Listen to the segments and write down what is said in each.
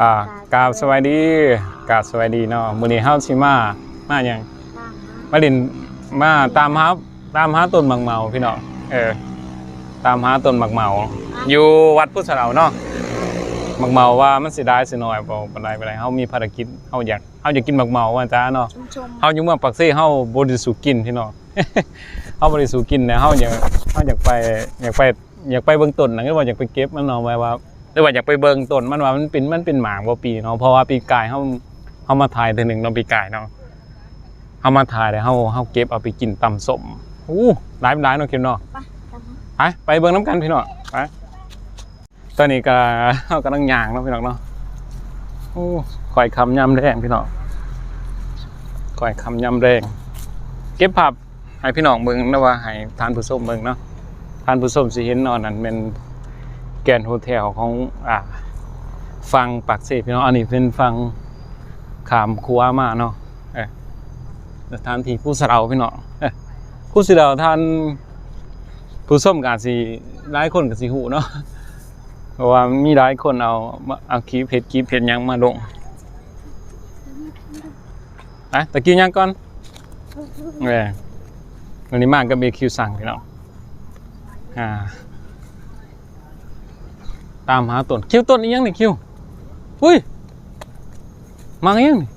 อ่ากราบสวัสดีกราบสวัสดีเนาะมื้อนี้เฮาสิมามาหยังตามมามาดินมาตามหาตามหาต้นหมากเมาพี่น้องเออตามหาต้นหมากเมา อยู่วัดพุทธเสาเนาะหมากเมาว่ามันสิได้สิน้อยบ่ปานใดปานใดเฮามีภารกิจเฮาอยากเฮาอยากกินหมากเมาว่าจ้าเนาะชุมชมเฮาอยู่เมืองปักซี่เฮาบ่ได้สู่กินพี่น้องเฮาบ่ได้สู่กินนะเฮาอยากเฮาอยากไปอยากไปอยากไปเบิ่งต้นนะหรือว่าอยากไปเก็บมันเนาะไว้ว่า หรือว่าอยากไปเบิ่งต้นมันว่ามันเป็นมันเป็นหมากบ่ปีเนาะเพราะว่าปีกายเฮาเฮามาถ่ายเทื่อหนึงเนาะปีกายเนาะเฮามาถ่ายแล้วเฮาเฮาเก็บเอาไปกินตำส้มอู้หลายหลายเนาะคิมเนาะไปตามมาไปไปเบิ่งน้ำกันพี่น้องไปตอนนี้ก็เฮากำลังย่างเนาะพี่น้องเนาะโอ้ข่อยคำยำแดงพี่น้องข่อยคำยำแดงเก็บภาพให้พี่น้องเบิ่งนะว่าให้ทานผู้ชมเบิ่งเนาะทานผู้ชมสิเห็นเนอนนั้นเป็น แกนโฮเทลของอ่าฟังปากเสพี่น้องอันนี้เป็นฟังขามคัวมาเนาะเออสถานที่ผู้สราพี่เอ้ยผู้สราท่านผู้ชมกาสิหลายคนก็สิฮู้เนาะเพราะว่ามีหลายคนเอาเอาคลิปเฮ็ดคลิปเฮ็ดยังมาลงอะตะกี้ยังก่อนเออวันนี้มากก็มีคิวสั่งพี่เน้องอ่า ตามหาต้นคิวต้นนี้ยังนี่คิวอุ้ยมังยังนี่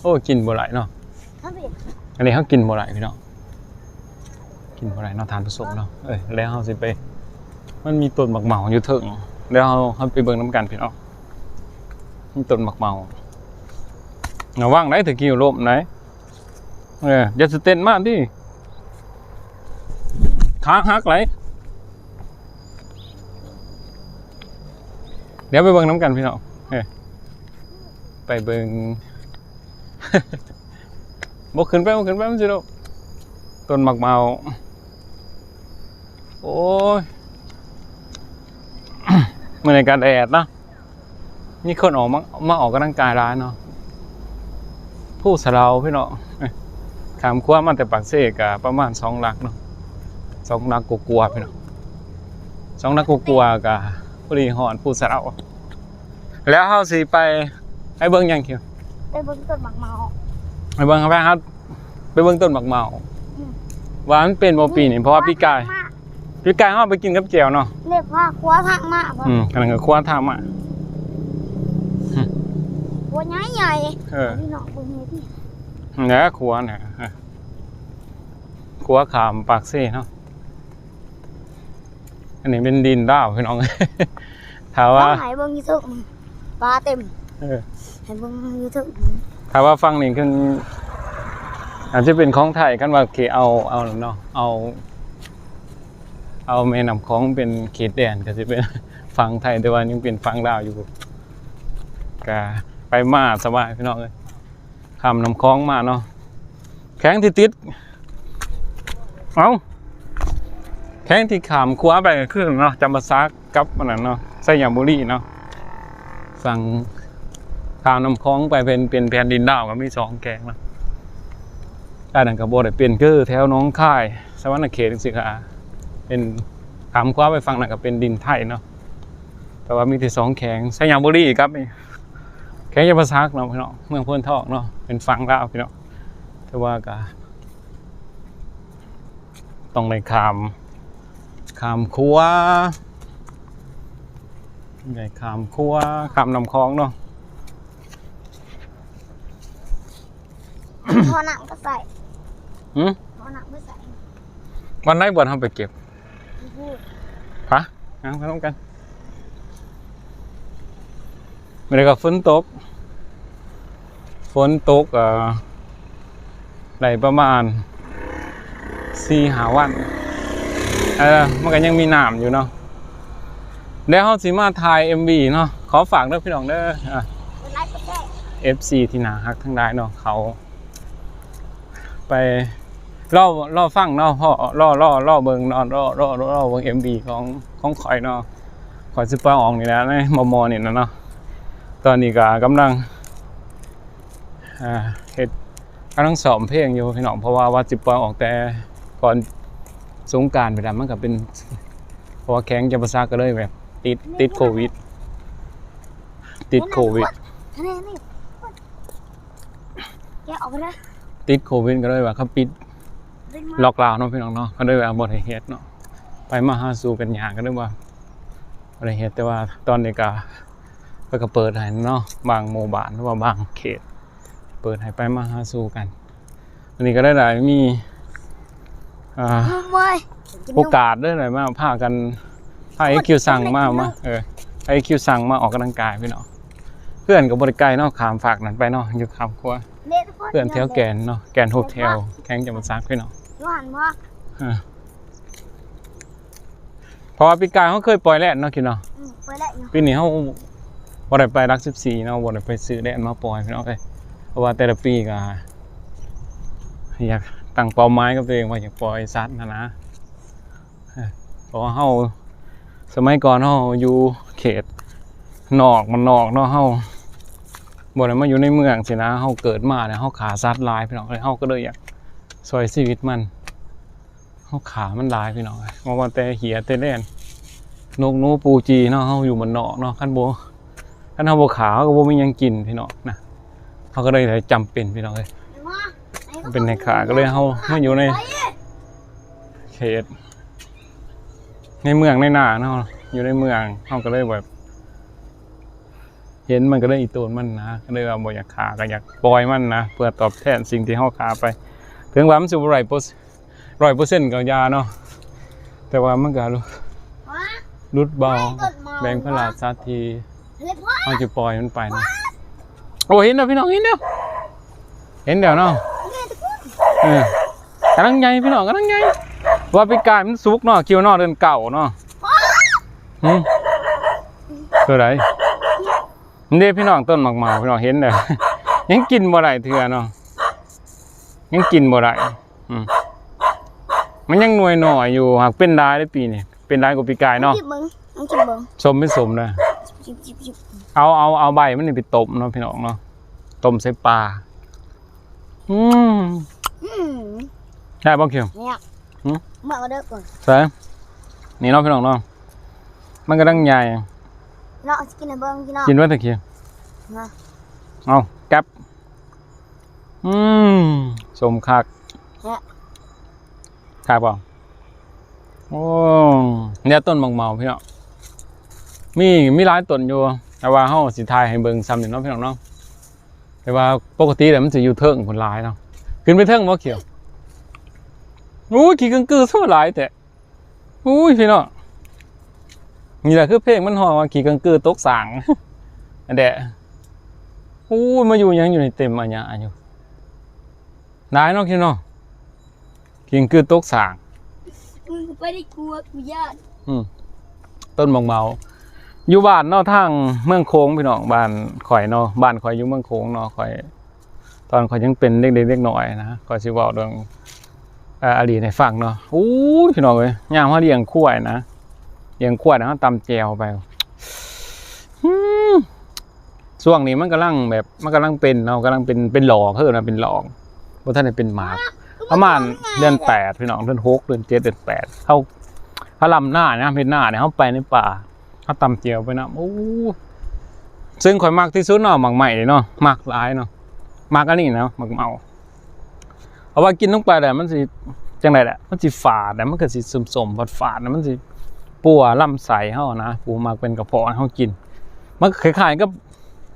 โอ้กินบ่ไหลเนาะถ้าเบียดอันนี้เขากินบ่ไหลพี่น้องกินบ่ไหลเนาะทานผสมเนาะเอ้ยแล้วเขาสิไป มันมีต้นหมักเหมาอยู่เถิงแล้วเขาเขาไปเบิ่งน้ำกันพี่น้องมีต้นหมักเหมาระวังได้ถือกิ้วลมไหนเอออย่าสเต้นมากดิขาหักไหล ดี๋ยวไปเบิ่งน้ำกันพี่น้องไปเบิ่งบกขึ้นไปบกขึ้นไปมันสิลูกต้นหมักเมา โอ้ยเมื่อในการแดดนะมีคนออกมามาออกกำลังกายร้านเนาะผู้สะเราพี่น้องขามคว้ามาแต่ปากเสกอะประมาณสองลักเนาะสองลักกลัวๆพี่น้องสองลักกลัวๆกะพอดีหอนผู้สะเรา แล้วเฮาสิไปไปเบิ่งหยังคิวไปเบนต้นหมากเมาไปเบิ่งครับครับไปเบิ่งต้นบักเมาว่ามันเป็นบ่ปีนี่เพราะว่าปีกายปีกายเฮาไปกินกับแจ่วเนาะเรียกว่าครัวทางมาบ่อืมกำลังก็คว้าทางมาครัวใหญ่ใหญ่เออพี่น้องเบิ่งให้พี่เนี่ยครัวเนี่ยเออครัวขามปากเซ่เนาะอันนี้เป็นดินดาวพี่น้องถามต้ว่าองให้เบิ่งอยู่ทึก ปลาเต็มเออให้เบิ่งอยู่ทึกถ้าว่าฟังนี่คืออาจจะเป็นของไทยกันว่าเคเอาเอาเนาะเอา เอาแม่น้ำของเป็นเขตแดนก็จะเป็นฟังไทยแต่ว่ายังเป็นฟังลาวอยู่ก็ไปมาสบายพี่น้องเลยคำน้ำคลองมาเนาะแข้งที่ติดเอาแข้งที่ขามคว้าไปก็คือเนาะจำปาซักกับอันนั้นเนาะไสยามบุรีเนาะ ฝั่งข้ามน้ำคลองไปเป็นเป็นแผ่นดินดาวก็มีสองแกงนะด้านนั้นก็บ่ได้เป็นคือแถวน้องค่าย สวรรณเขตจังซี่ค่ะเป็นขามคว้าไปฝั่งนั้นก็เป็นดินไทยเนาะแต่ว่ามีที่สองแขงสยามบุรีครับนี่แขงยาภาซักเนาะพี่น้องเมืองพ้นทอกเนาะเป็นฝั่งลาวพี่น้องแต่ว่าก็ต้องในขามขามคัว ในขามคัวขามน้ำคลองเนาะพอหนังก็ใส่หืมพอหนังก็ใส่วันไหนบวชทำไปเก็บพูดปะงั้นไปต้องกันไม่ได้ก็ฝนตก ฝนตกเอ่อได้ประมาณสี่หาวันเออมันก็ยังมีน้ำอยู่เนาะ แล้วเขาสิมาถ่าย MV เนาะขอฝากด้วยพี่น้องเด้ออะเป็นไรก็แค่ FC ที่นาฮักทั้งหลายเนาะเขา ไปรอรอฟังเนาะพ่อรอรอรอเบิงเนาะรอรอรอรอเบิง MV ของของข่อยเนาะข่อยสิปล่อยออกนี่และในมอมนี่นะเนาะตอนนี้ก็กำลังอ่าเฮ็ดกำลังสอบเพลงอยู่พี่น้องเพราะว่าว่าสิปล่อยออกแต่ก่อนสงกรารไปแล้วมันก็เป็นเพราะว่าแข้งจะประสาก็เลยแบบ ติดติดโควิด ติดโควิดทะเลนี่แกออกไปนะติดโควิดก็เลยว่าเขาปิดดึงมาล็อกดาวน์เนาะพี่น้องเนาะก็เลยว่าบ่ได้เฮ็ดเนาะไปมาหาสู่กันยากก็เลยว่าบ่ได้เฮ็ดแต่ว่าตอนนี้ก็เพิ่นก็เปิดให้เนาะบางหมู่บ้านหรือว่าบางเขต เปิดให้ไปมาหาสู่กันวันนี้ก็ได้ได้มีอ่านุ่มเว้ยกินโอนุ่มกาสได้เลยมาพากัน พาไอคิวสั่งมามาเออไอคิวสั่งมาออกกำลังกายพี่น้องเพื่อนกับบริไกลเนาะขามฝากนั้นไปเนาะอยู่ขามครัวเด็ดทุกคเพื่อนแถวแกนเนาะแกนโฮเทลแข้งจะมาซักพี่น้องยูหันพ่ออ่าเพราะว่าปีกายเขาเคยปล่อยแล่นเนาะคิดเนาะอืมไปแล้วอยู่ปีนี้เขาบ่ได้ไปรัก14เนาะบ่ได้ไปซื้อแล่นมาปล่อยพี่น้องเอ้ยเพราะว่าแต่ละปีก็อยากตั้งเป้าหมายกับตัวเองว่าอยากปล่อยสัตว์นะนะเออเพราะว่าเฮา สมัยก่อนเฮาอยู่เขตนอกมันนอกเนาะเฮาบ่ได้มาอยู่ในเมืองสินะเฮาเกิดมาเนี่ยเฮาขาสัตว์หลายพี่น้องเอ้ยเฮาก็เลยอยากซอยชีวิตมันเฮาขามันหลายพี่น้องเอ้ยบ่ว่าแต่เหียแต่แล่นนกหนูปูจีเนาะเฮาอยู่มันนอกเนาะคันบ่คันเฮาบ่ขาก็บ่มีหยังกินพี่น้องนะเฮาก็เลยจำเป็นพี่น้องเอ้ยมาไก็เป็นในขาก็เลยเฮามาอยู่ในไปเอ้ยเขต ในเมืองในนาเนาะอยู่ในเมืองเฮาก็เลยแบบ เห็นมันก็เลยอีตูนมันนะก็เลยว่าบ่อยากขาก็อยากปล่อยมันนะเพื่อตอบแทนสิ่งที่เฮาขาไป ถึงว่ามันสิบ่ร้อยเปอร์ร้อยเปอร์เซ็นต์ก็อยาเนาะแต่ว่ามันก็รู้มารุดเบาไม่ต้นเมาแบ่งพลาดซาทีเลยพ่อเอาจะปล่อยมันไปนะโอ้เห็นแล้วพี่น้องเห็นแล้วเห็นแล้วเนาะเนี่ยทุกคนเออกำลังใหญ่พี่น้องกำลังใหญ่ ว่าปีกายมันสุกเนาะคิวนอกเดินเก่าเนาะหืมคืออะไรนี่พี่น้องต้นหมากเมาพี่น้องเห็นเลยยังกินบ่ได้เถื่อเนาะยังกินบ่ได้อืมมันยังหน่วยหน่อยอยู่หากเป็นได้ได้ปีนี้เป็นได้กว่าปีกายเนาะจิบเบิ้งมึงจิบเบิ้งสมเป็นสมนะจิบจิบจิบเอาเอาเอาใบมันนี่ไปต้มเนาะพี่น้องเนาะต้มใส่ปลาอืมอืมได้บ้างเขียว เนี่ยหืมเมื่อก็เด้อก่อนใช่นี่เนาะพี่น้องเนาะมันก็ดังใหญ่เนาะกินให้เบิ้งกินเนาะกินไว่าตะเคียนนะเอาแก๊บอืมสมคักเนี่ยคักเปล่าโอ้เนี่ยต้นบางเมาพี่น้องมีมีหลายต้นอยู่ แต่ว่าเฮาสิทายให้เบิ่งซ้ำนี่เนาะพี่น้องเนาะแต่ว่าปกติแล้วมันสิอยู่เทิงผลหลายเนาะขึ้นไปเทิงบ่เขียว อู้ยขี้กังกือสู้หลายแต่อู้ยพี่น้องนี่แหละคือเพลงมันฮ้องว่าขี้กังกือตกสางอันเดะอู้ยมาอยู่หยังอยู่ในเต็มอันยะอันอยู่นายเนาะคิดเนาะขี้กังกือตกสางมึงไปได้กลัวกูญาติต้นมองเมา อยู่บ้านเนาะทางเมืองโค้งพี่น้องบ้านข่อยเนาะบ้านข่อยอยู่เมืองโค้งเนาะข่อย ตอนข่อยยังเป็นเด็กๆเล็กน้อยนะข่อยสิเว้าเรื่องเอ่ออดีตให้ฟังเนาะอู้ยพี่น้องเอ้ยย่างมาเลี้ยงควายนะเลี้ยงควายนะเฮาตำแจวไปอืมช่วงนี้มันกำลังแบบมันกำลังเป็นเนาะกำลังเป็นเป็นหลอกเพิ่นนะเป็นหลอกบ่ทันได้เป็นหมากประมาณเดือนแปดพี่น้องเดือนหกเดือนเจ็ดเดือนแปดเขาเขาลำหน้าเนี่ยเพชรหน้าเนี่ยเขาไปในป่าเขาตำเจียวไปนะโอ้ซึ่งข่อยมักที่สุดเนาะหมักใหม่เนาะมักหลายเนาะมักอันนี้นะหมักเมา เพราะว่ากินลงไปแต่มันสิจังไดแหละมันสิฝาดแต่มันก็สิสมสมฝาดฝาดๆนะมันสิปัวลำใสเฮานะปูมักเป็นกระเพาะให้เฮากิน มันคล้ายๆกับ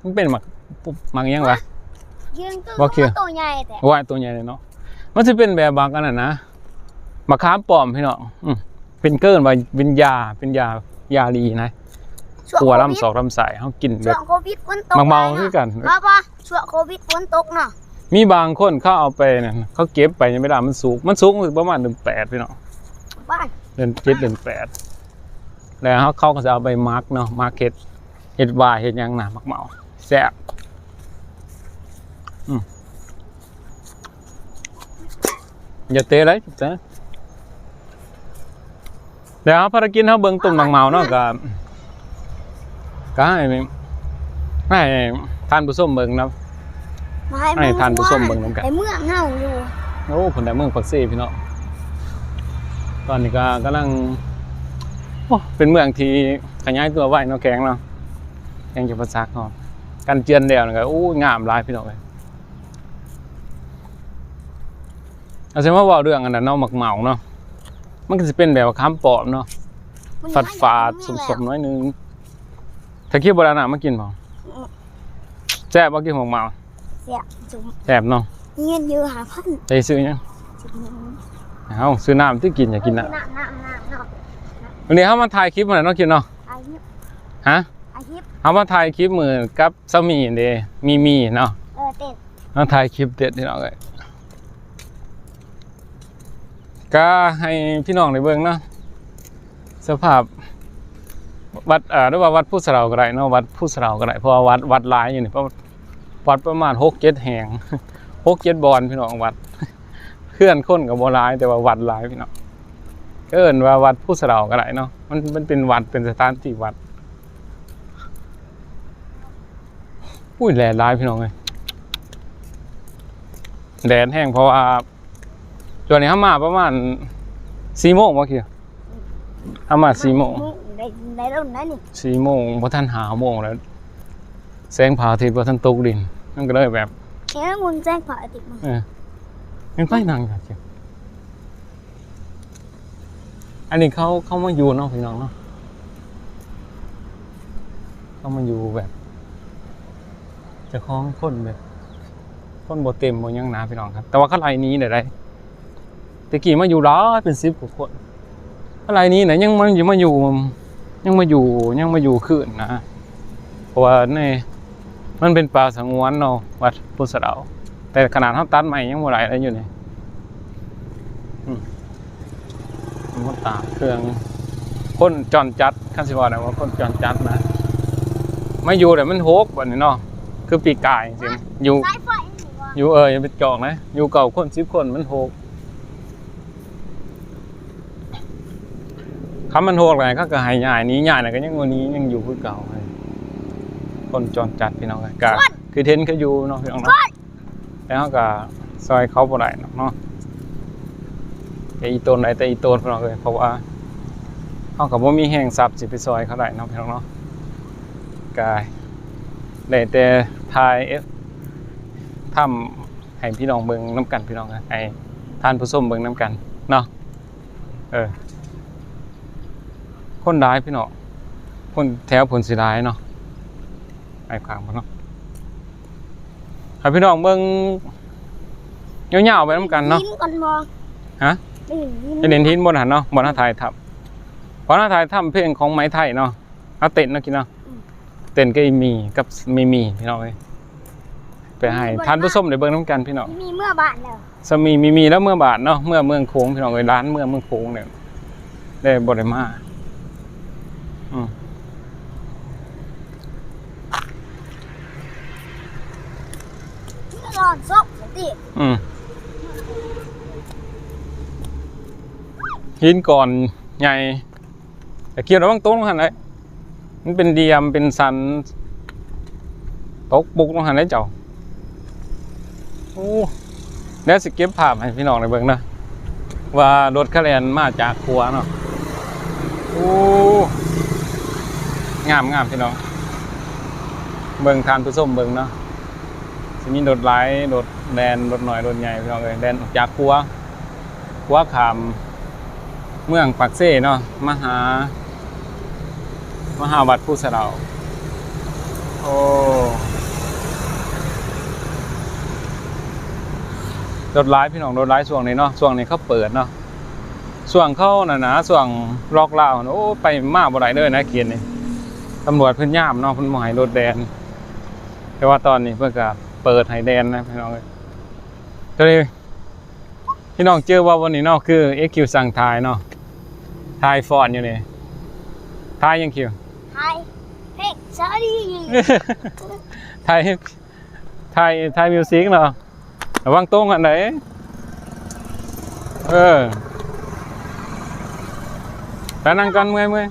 มันเป็นหมักหมักอิหยังวะยืนตัวว่าเคี้ยวตัวใหญ่แต่ว่ายตัวใหญ่เลยเนาะมันจะเป็นแบบบางกันน่ะนะมะขามป้อมพี่น้องอืมเป็นเกินว่าเป็นยาเป็นยายาดีนะช่วงปัวโควิดลำสอกลำใสเขากินแบช่วบงโควิดฝนตกมักเมาหลยคือเนาะกันป้าป้าช่วงโควิดฝนตกเนาะ มีบางคนเขาเอาไปเนี่ยเขาเก็บไปยังไม่ได้มันสูงมันสูงประมาณเดือนแปดพี่น้องบ้านเดือนเจ็ดเดือนแปดแล้วเขาเขาก็จะเอาไปมาร์กเนาะมาร์เก็ตเห็ดวายเห็ดหยังนะมักเมาแซ่บอืมอย่าเตะเลยเตะเดี๋ยวภารกิจเขาเบิ่งตุ่มบางเมาเนาะก็ก็ให้ให้ท่านผู้ชมเบิ่งนะมา ให้ให้ทานผู้ชมเบิ่งนำกันไอ้เมืองเฮาอยู่โอ้ผลแต่เมืองปักซี่พี่น้องตอนนี้ก็กำลังโอ้เป็นเมืองที่ขยายตัวไว้เนาะแข็งเนาะแกงเขียวปลาซักเนาะกันเจือนเดียวนะครับอู้งามหลายพี่น้องเลยเอาเสียว่าเว่าเรื่องอันนั้นเนาะหมักเหมาเนาะมันก็จะเป็นแบบว่าค้ำปอบเนาะฝาดฝาดสมสมๆน้อยหนึงถ้าคิดโบราณอะมากินบ่แซ่บบ่กินของเมา เสียจุ่มแซ่บเนาะเงินอยู่หาพันไปซื้อหยังจุ่มเอ้าซื้อน้ำที่กินอย่ากินนะน้ำน้ำน้ำน้ำวันนี้เฮามาถ่ายคลิปมาเนาะกินเนาะอาทิตย์ฮะอาทิตย์เฮามาถ่ายคลิปมือกับสามีเด้มีมีเนาะเออเต้นมาถ่ายคลิปเด็ดพี่น้องเอ้ยก็ให้พี่น้องได้เบิ่งเนาะสภาพวัดเอ่อหรือว่าวัดผู้สะเราก็ได้เนาะวัดผู้สะเราก็ได้เพราะว่าวัดวัดหลายอยู่นี่เพราะ วัดประมาณหกเจ็ดแห่งหกเจ็ดบอนพี่น้องวัดเคลื่อนคนกับโบราณแต่ว่าวัดหลายพี่น้องก็เอิ้นว่าวัดผู้สะเราก็ได้เนาะมันมันเป็นวัดเป็นสถานที่วัดอุ้ยแหล่หลายพี่น้องเลยแดดแห้งเพราะว่าจวนนี้เขามาประมาณสี่โมงเมื่อกี้เขามาสี่โมงได้ได้รุ่นนั้นนี่สี่โมงพอท่านหาโมงแล้ว แสงพระอาทิตย์พอท่านตกดินนั่นก็เลยแบบเอ้ยมุนแจ้งผ่าติดมาเออยังไปนั่งกันเชียวอันนี้เขาเขามาอยู่เนาะพี่น้องเนาะเขามาอยู่แบบเจะคล้าของคนแบบคนบ่เต็มบ่หยังหนาพี่น้องครับ แต่ว่าเขาไล่หนี้ได้ได้ตะกี้มาอยู่ร้อยเป็นสิบกว่าคนเขาไล่หนี้เนี่ยยังมาอยู่มาอยู่ยังมาอยู่ยังมาอยู่คืนนะเพราะว่าใน มันเป็นป่าสงวนเนาะวัดพุทธเสดาแต่ขนาดเขาตัดใหม่ยังบ่ไหลเลยอยู่นี่อืมมันตากเครื่องคนจอนจัดขั้นสิว่าได้ว่าคนจอนจัดนะไม่อยู่แต่มันโฮกแบบนี้เนาะคือปีกายจริงๆอยู่สายไฟนี่วะอยู่เอออย่าไปจอกนะอยู่เก่าคนสิบคนมันโหกคำมันโหกอะไรก็กระหายใหญ่นี้ใหญ่น่ะก็ยังวันนี้ยังอยู่คือเก่าไง คนจรจัดพี่น้องกันกะคือเทนเขาอยู่เนาะพี่น้องเนาะแล้วเขาก็ซอยเขาบ่ได้เนาะเนาะแต่อีโตนไหนแต่อีโตนพี่น้องเลยเพราะว่าเขากับว่ามีแห่งทรัพย์สิไปซอยเขาได้เนาะพี่น้องเนาะกายได้แต่ทายเอฟทำให้พี่น้องเบิงน้ำกันพี่น้องนะให้ท่านผู้ชมเบิงน้ำกันเนาะเออคนร้ายพี่น้องคนแถวผลสิร้ายเนาะ ไอ้ขวางพ่เนาะให้พี่น้องเบิงเงาวๆไปน้ำกันเนาะยิ้มก่อนมองฮะได้ยิ้มจะเน้นทินบนหันเนาะบนหน้าไทยทับเพราะหน้าไทยทำเพลงของไม้ไทยเนาะเอาเต้นเนาะกินเนาะ เต้นก็อีมีกับมีมีพี่น้องเลยไปให้ท่านผู้ชมได้เบิ่งน้ำกันพี่น้อง มีเมื่อบ้านแล้วสมีมีมีแล้วเมื่อบาทเนาะ เมื่อเมืองโค้งพี่น้องเอ้ยร้านเมื่อเมืองโค้งเนี่ยได้บริมาอืม ร้ อนซกสติอืมหินก่อนใหญ่แต่เกี่ยวระวังโต๊ะลงหันเลยมันเป็นเดียมเป็นสันตกบุกลงหันเลยเจ้าโอ้เดี๋ยวสิเก็บภาพให้พี่น้องในเบิ่งนะว่ารถคาแลนมาจากครัวเนาะโอ้งามงามพี่น้อง เบิ่งทานผู้ส้มเบิ่งเนาะ สิมีรถหลายรถแดนรถหน่อยรถใหญ่พี่น้องเอ้ยแดนออกจากครัวครัวขามเมืองปักเซ่เนาะมหามหาวัดผู้สะเราโอ้รถร้ายพี่น้องรถร้ายช่วงนี้เนาะช่วงนี้เขาเปิดเนาะช่วงเข้าหน่ะนะช่วงล็อกลาวโอ้ไปมากบ่ได้เลยนะเกียรนี่ตำรวจเพิ่นย่ามเนาะเพิ่นบ่ให้รถแดนแต่ว่าตอนนี้เพิ่นก็ เปิดให้แดนนะพี่น้องเอ้ยก็เลยพี่น้องเจอว่าวันนี้เนาะคือ XQ สั่งทายเนาะทายฟอนอยู่นี่ทายยังคิวไทยเฮ้ยสวัสดีไทยไทยไทยมิวสิกเนาะระวังตรงอันไหนเออไปนั่งกันเมื่อยเมื่อย